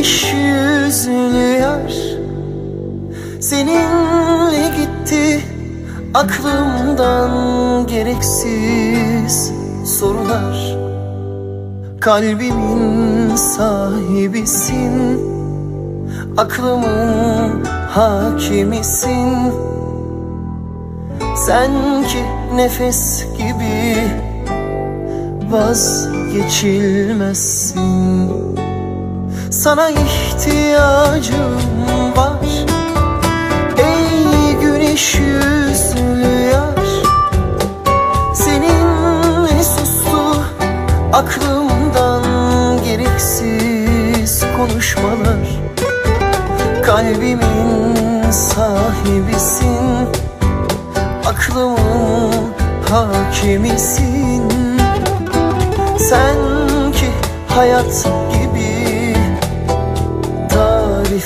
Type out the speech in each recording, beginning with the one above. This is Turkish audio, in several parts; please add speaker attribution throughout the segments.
Speaker 1: güneş yüzlü yar Seninle gitti aklımdan gereksiz sorular. Kalbimin sahibisin Aklımın hakimisin. Sen ki nefes gibi vazgeçilmezsin Sana ihtiyacım var. Ey güneş yüzlü yar. Seninle sustu aklımdan gereksiz konuşmalar. Kalbimin sahibisin Aklımın hakimisin. Sen ki hayat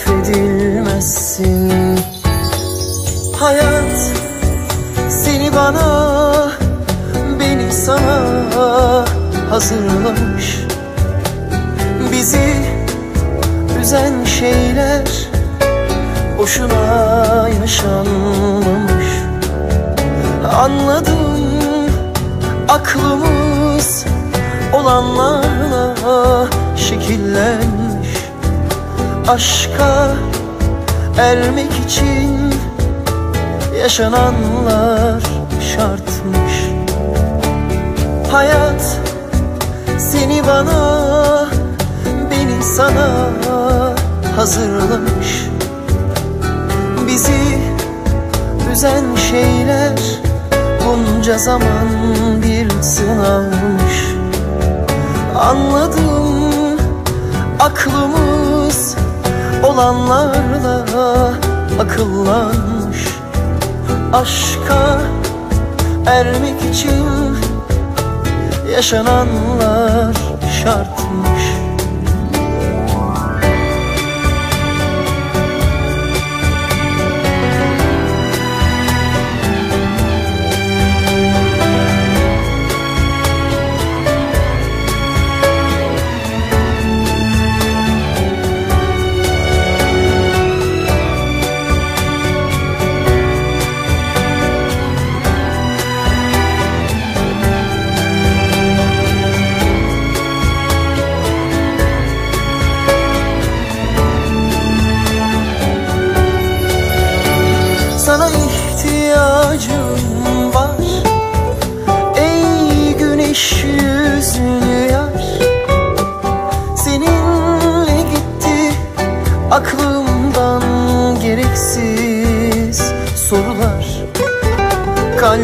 Speaker 1: tarif edilmezsin Hayat seni bana beni sana hazırlamış. Bizi üzen şeyler boşuna yaşanmamış. Anladım aklımız olanlarla şekillenmiş Aşka ermek için yaşananlar şartmış. Hayat seni bana beni sana hazırlamış. Bizi üzen şeyler bunca zaman bir sınavmış. Anladım aklımız olanlarla akıllanmış Aşka ermek için yaşananlar Sana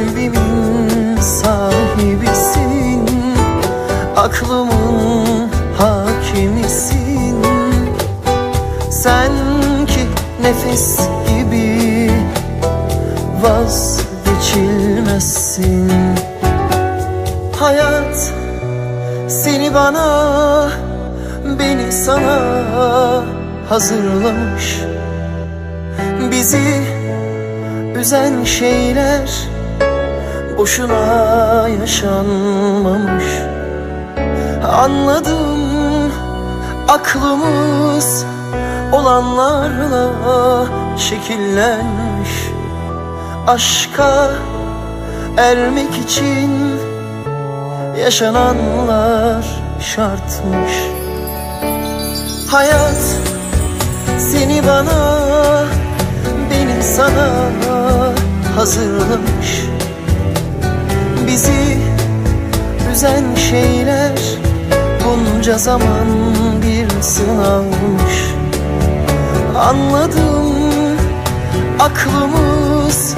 Speaker 1: Kalbimin sahibisin Aklımın hakimisin. Sen ki nefes gibi vazgeçilmezsin. Hayat seni bana beni sana hazırlamış. Bizi üzen şeyler boşuna yaşanmamış. Anladım aklımız olanlarla şekillenmiş. Aşka ermek için yaşananlar şartmış. Hayat seni bana beni sana hazırlamış Bizi üzen şeyler bunca zaman bir sınavmış. Anladım aklımız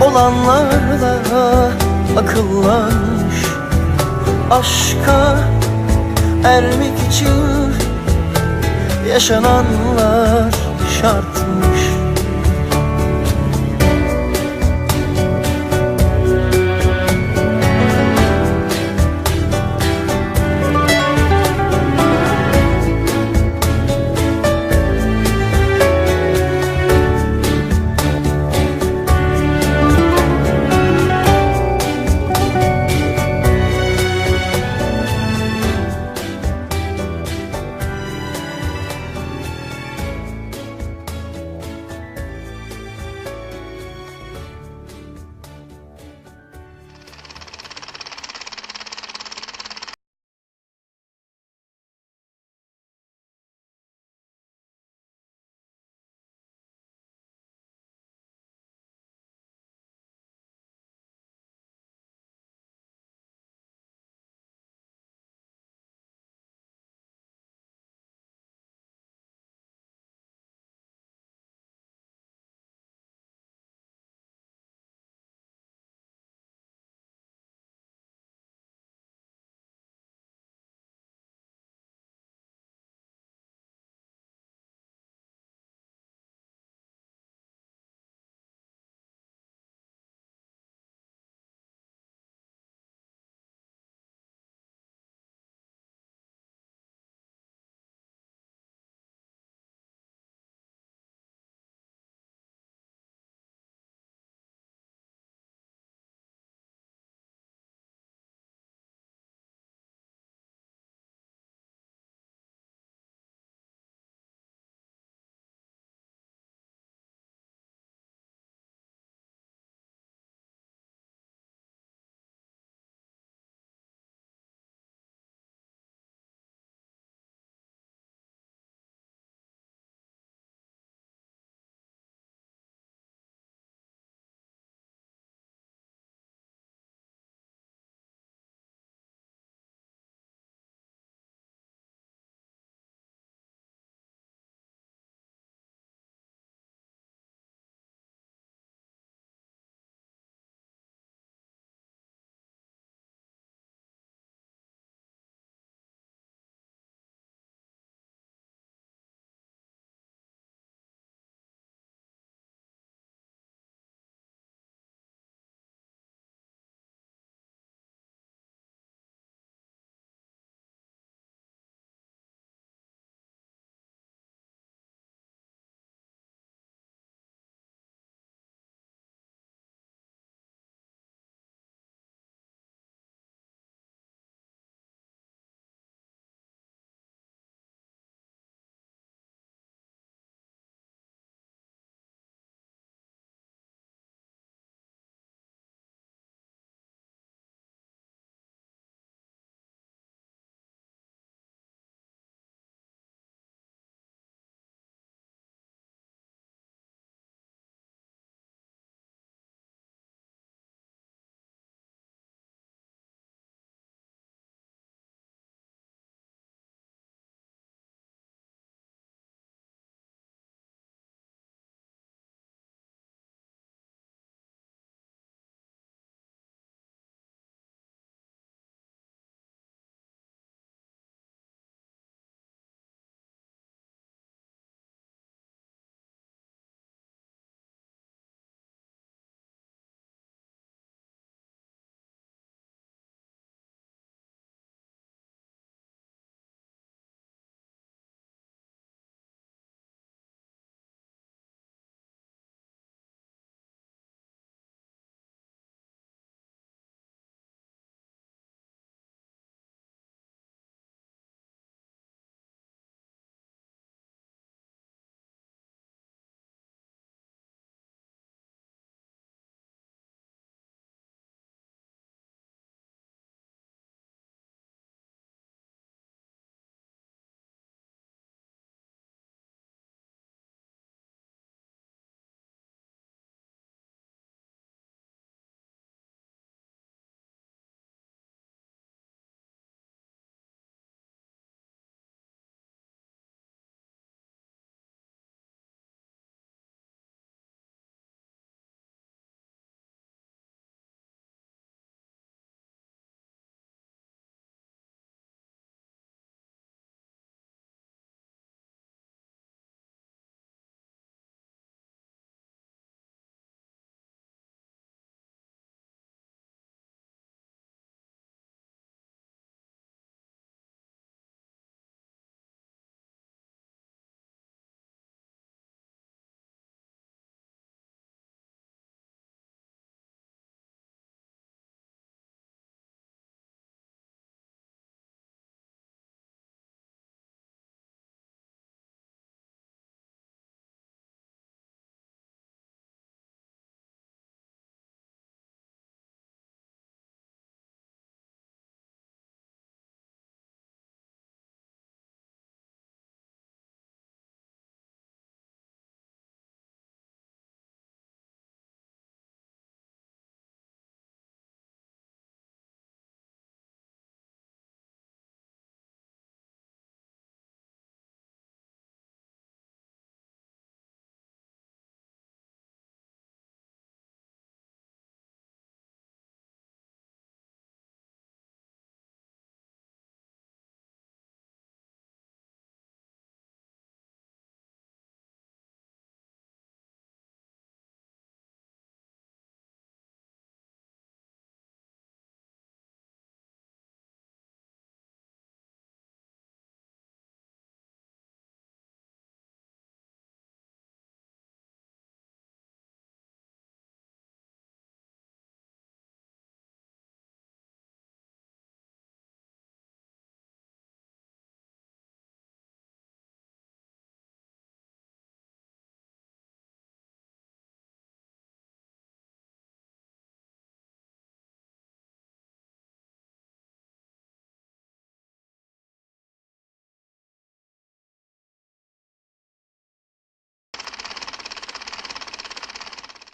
Speaker 1: olanlarla akıllanmış. Aşka ermek için yaşananlar şart